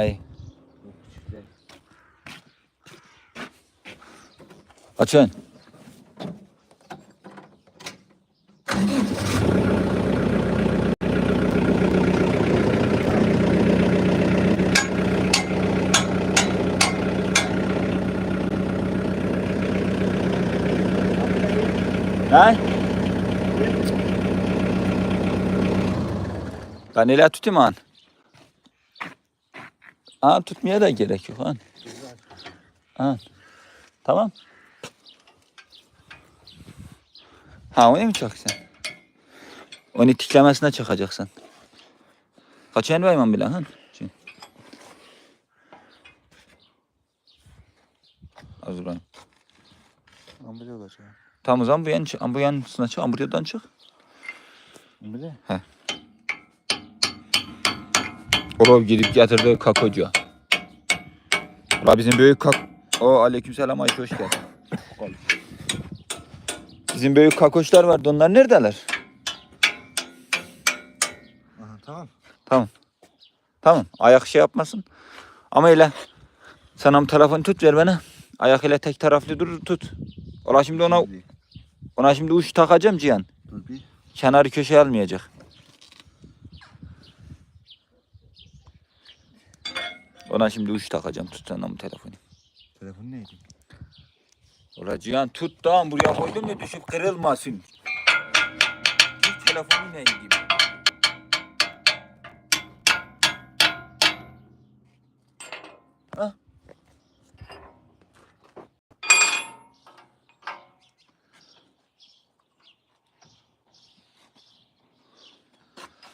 Hey. Açın. Ne? Ben ele tutayım an. Ha tutmaya da gerek yok han. Ha. Tamam. Ha onu mu çakacaksın? Onu tiklemesine çakacaksın. Kaç en bayman bile han? Şimdi. Az durayım. Amca olacak. Tamam o zaman bu yan, bu yansına çık, buradan çık. Amca. Oraya gidip getirdi kakocu. Ula bizim büyük kak... O aleykümselam Ayşe hoş geldin. Bizim büyük kakoşlar vardı onlar neredeler? Aha tamam. Tamam. Tamam ayak şey yapmasın. Ama öyle sen am telefonu tut ver bana. Ayak ile tek taraflı dur tut. Ola şimdi ona ona şimdi uç takacağım Cihan. Kenarı köşeye almayacak. Ona şimdi uç takacağım tut sen am telefonu. Telefon neydi? Ola Cihan tut tamam buraya koydum ya düşüp kırılmasın. Bir telefonu ne gibi? Ha?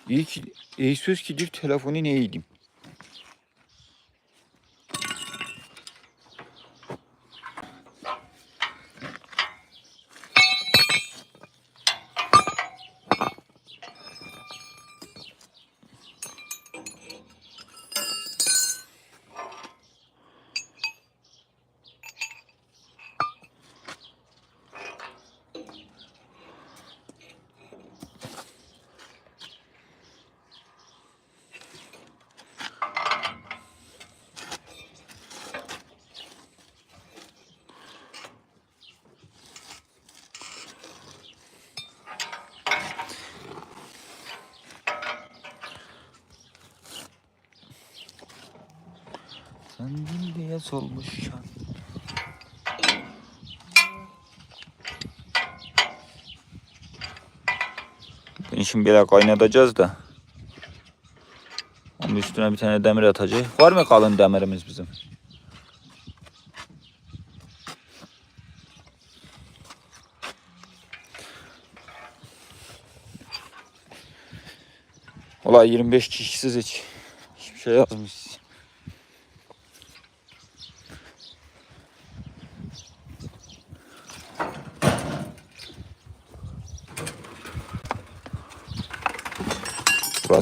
İyi ki, iyi söz ki telefonu neydim? Sendin diye solmuş şan. Bunu şimdi biraz kaynatacağız da. Onun üstüne bir tane demir atacağız. Var mı kalın demirimiz bizim? Olay 25 kişisiz hiç. Hiçbir şey yazmış.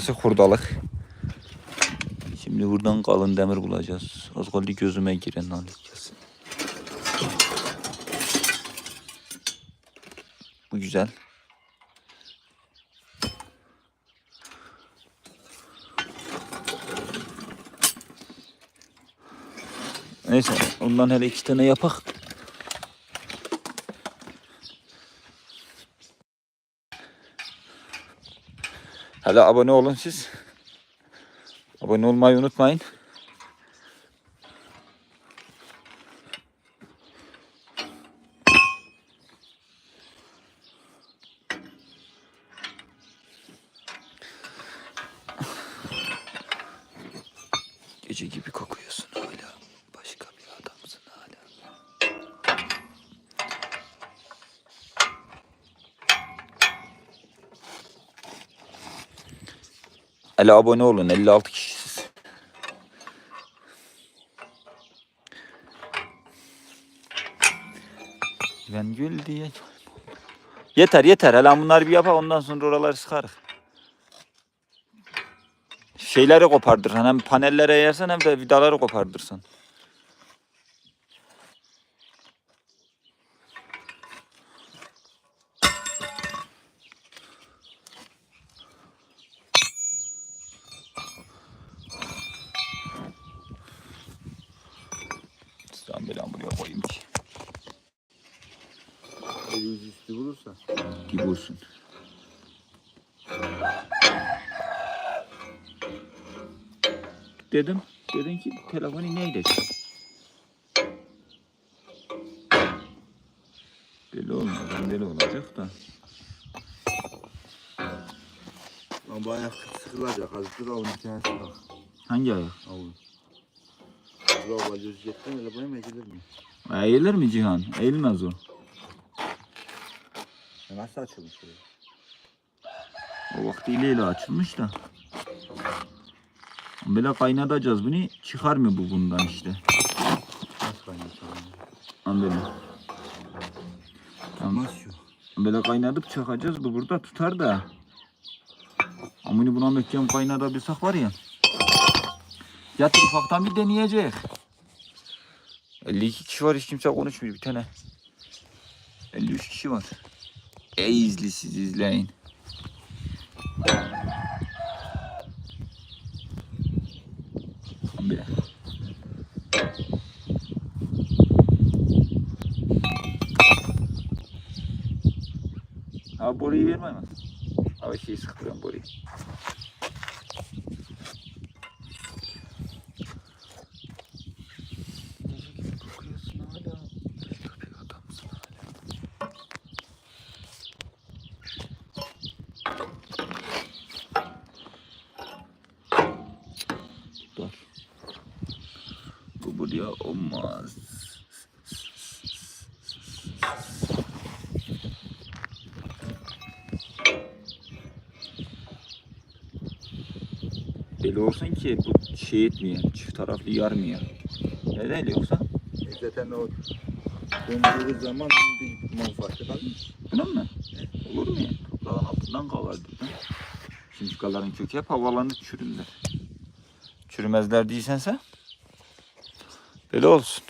Burası hurdalık. Şimdi buradan kalın demir bulacağız. Az kaldı gözüme giren alıkçası. Bu güzel. Neyse ondan hele iki tane yapak. Hele abone olun siz. Abone olmayı unutmayın. Gece gibi kokuyorsun hala. Başka bir adamsın hala. Hele abone olun 56 kişisiz. Ben gül diye. Yeter yeter hele bunları bir yapalım ondan sonra oraları sıkarız. Şeyleri kopardır hem panellere yersen hem de vidaları kopardırsan. Nereye koyayım ki? Eli yüz üstü vurursa. Gibi olsun. Dedim. Dedin ki telefonu neydi? Deli olmadan deli olacak da. Ama bu ayak sıkılacak. Az dur avun bir tanesi bak. Hangi ayak? Avun. Göz yetten öyle boyama ekilir mi? Eğilir mi Cihan? Eğilmez o. Ya nasıl açılmış öyle? O vaktiyle açılmış da. Böyle kaynatacağız bunu. Çıkar mı bu bundan işte? Nasıl kaynatıyor? An böyle. Tamam. Böyle kaynatıp çakacağız. Bu burada tutar da. Amını buna möhkem kaynatabilsek var ya. Yatır ufaktan bir deneyecek. 52 kişi var hiç kimse konuşmuyor bir tane. 53 kişi var. Ey izli siz izleyin. Bir. Abi boruyu verme hemen. Abi şeyi sıkıyorum boruyu. Dur. Bu buraya olmaz. Deli olsun ki bu şey etmiyor, çift taraflı yarmıyor. Neden yoksa? E zaten o döndüğü zaman bir manfaati kalmış. Bunun mu? Olur mu ya? Toprağın altından kavar dedim. Şimdi kaların kökü hep havalanıp çürürler. Çürümezler değilsense. Böyle olsun.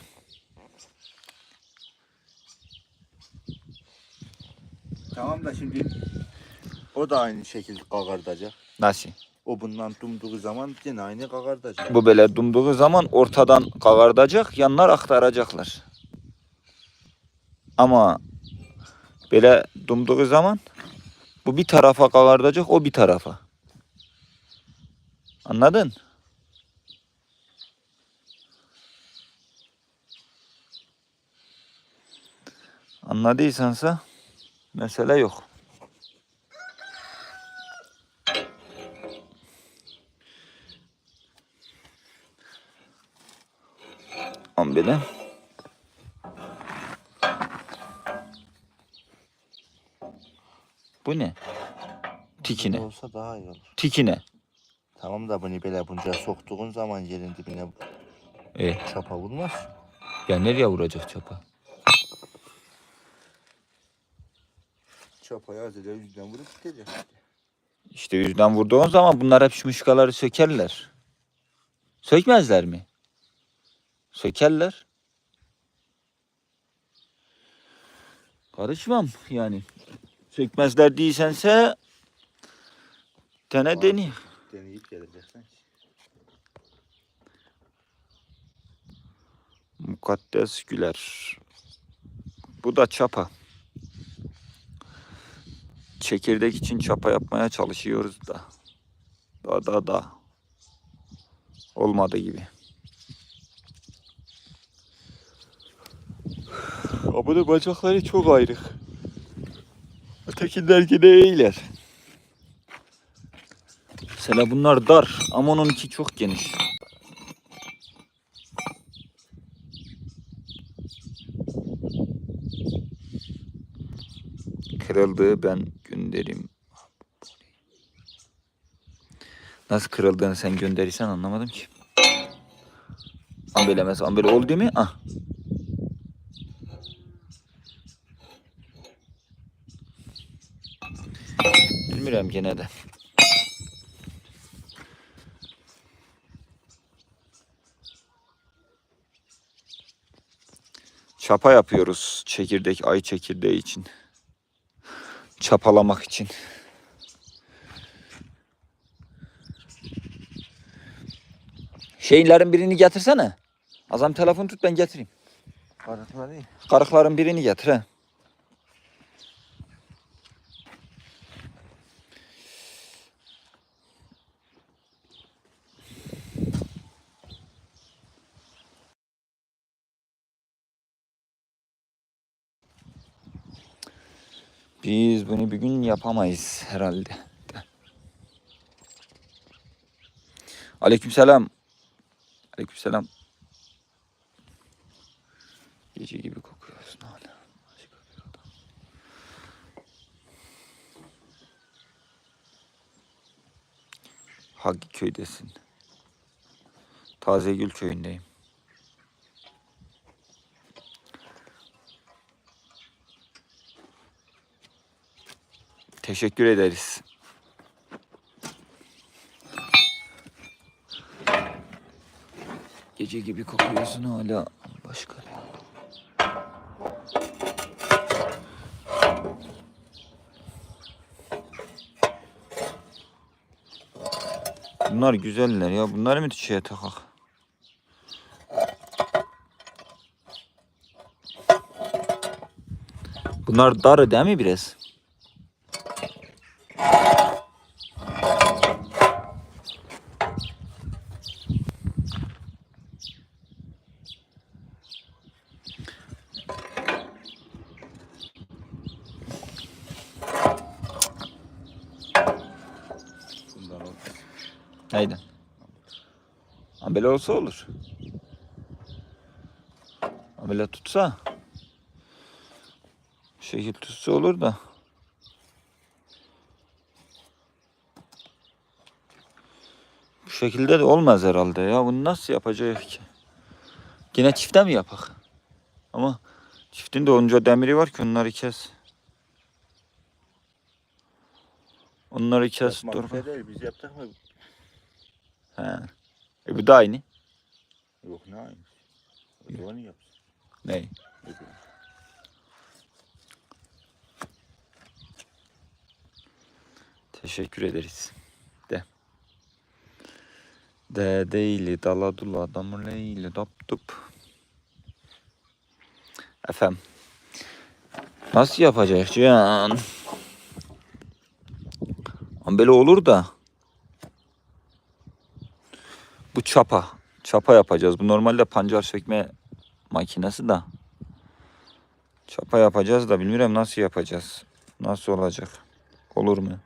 Tamam da şimdi o da aynı şekilde kakardacak. Nasıl? O bundan dumduğu zaman yine aynı kakardacak. Bu böyle dumduğu zaman ortadan kagardacak, yanlar aktaracaklar. Ama böyle dumduğu zaman bu bir tarafa kagardacak, o bir tarafa. Anladın? Anladıysansa mesele yok. On bile. Bu ne? Tikine. Olsa daha iyi olur. Tikine. Tamam da bunu böyle bunca soktuğun zaman yerin dibine E, çapa vurmaz. ya nereye vuracak çapa? Çapayı az ile yüzden vurup gidecek. İşte yüzden vurduğun zaman bunlar hep şu mışkaları sökerler. Sökmezler mi? Sökerler. Karışmam yani. Sökmezler değilsense tane deni. Deneyip geleceksin. Mukaddes Güler. Bu da çapa. Çekirdek için çapa yapmaya çalışıyoruz da. Da da da. Olmadı gibi. Ama da bacakları çok ayrık. Ötekiler de iyiler. Mesela bunlar dar ama onunki çok geniş. Kırıldı ben gönderim. Nasıl kırıldığını sen gönderirsen anlamadım ki. Ambele mesela ambele oldu mi? Ah. Bilmiyorum gene de. Çapa yapıyoruz çekirdek ay çekirdeği için. Çapalamak için. Şeylerin birini getirsene. Azam telefon tut ben getireyim. Karıklar iyi. Karıkların birini getir he. Biz bunu bir gün yapamayız herhalde. Aleykümselam. Aleykümselam. Gece gibi kokuyorsun hala. Hangi köydesin? Tazegül köyündeyim. Teşekkür ederiz. Gece gibi kokuyorsun hala. Başka bir Bunlar güzeller ya. Bunları mı çiçeğe takak? Bunlar darı değil mi biraz? Bunlar oldu. Neydi? Amele olsa olur. Amele tutsa. Şekil tutsa olur da. Bu şekilde de olmaz herhalde ya. Bunu nasıl yapacak ki? Yine çifte mi yapak? Ama çiftin de onca demiri var ki onları kes. Onları kes. Yapmak Dur. şey değil. Biz yaptık mı? He. E bu da aynı. Yok ne aynı. O da onu yapsın. Ne? Teşekkür ederiz. De. De değil dala dula damurleyle dap dup. Efendim. Nasıl yapacak Can? Ama Böyle olur da. Bu çapa. Çapa yapacağız. Bu normalde pancar sökme makinesi de. Çapa yapacağız da bilmiyorum nasıl yapacağız. Nasıl olacak? Olur mu?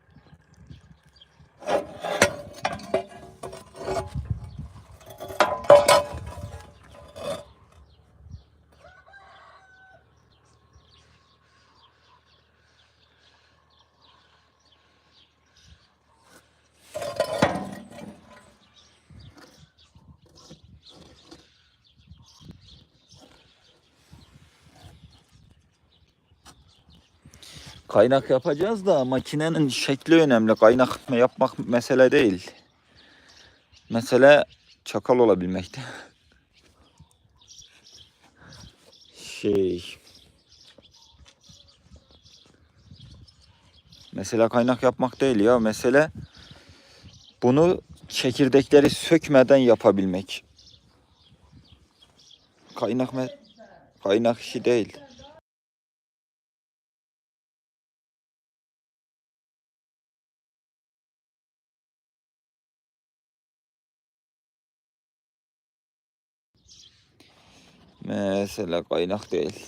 Kaynak yapacağız da makinenin şekli önemli. Kaynak yapmak mesele değil. Mesele çakal olabilmekte. Şey. Mesele kaynak yapmak değil ya. Mesele bunu çekirdekleri sökmeden yapabilmek. Kaynak me kaynak işi değil. Mesela kaynak değil.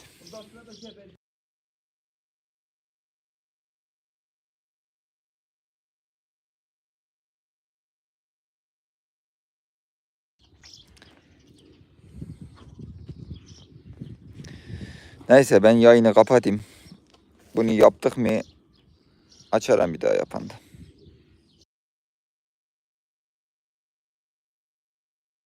Neyse ben yayını kapatayım. Bunu yaptık mı açarım bir daha yapanda.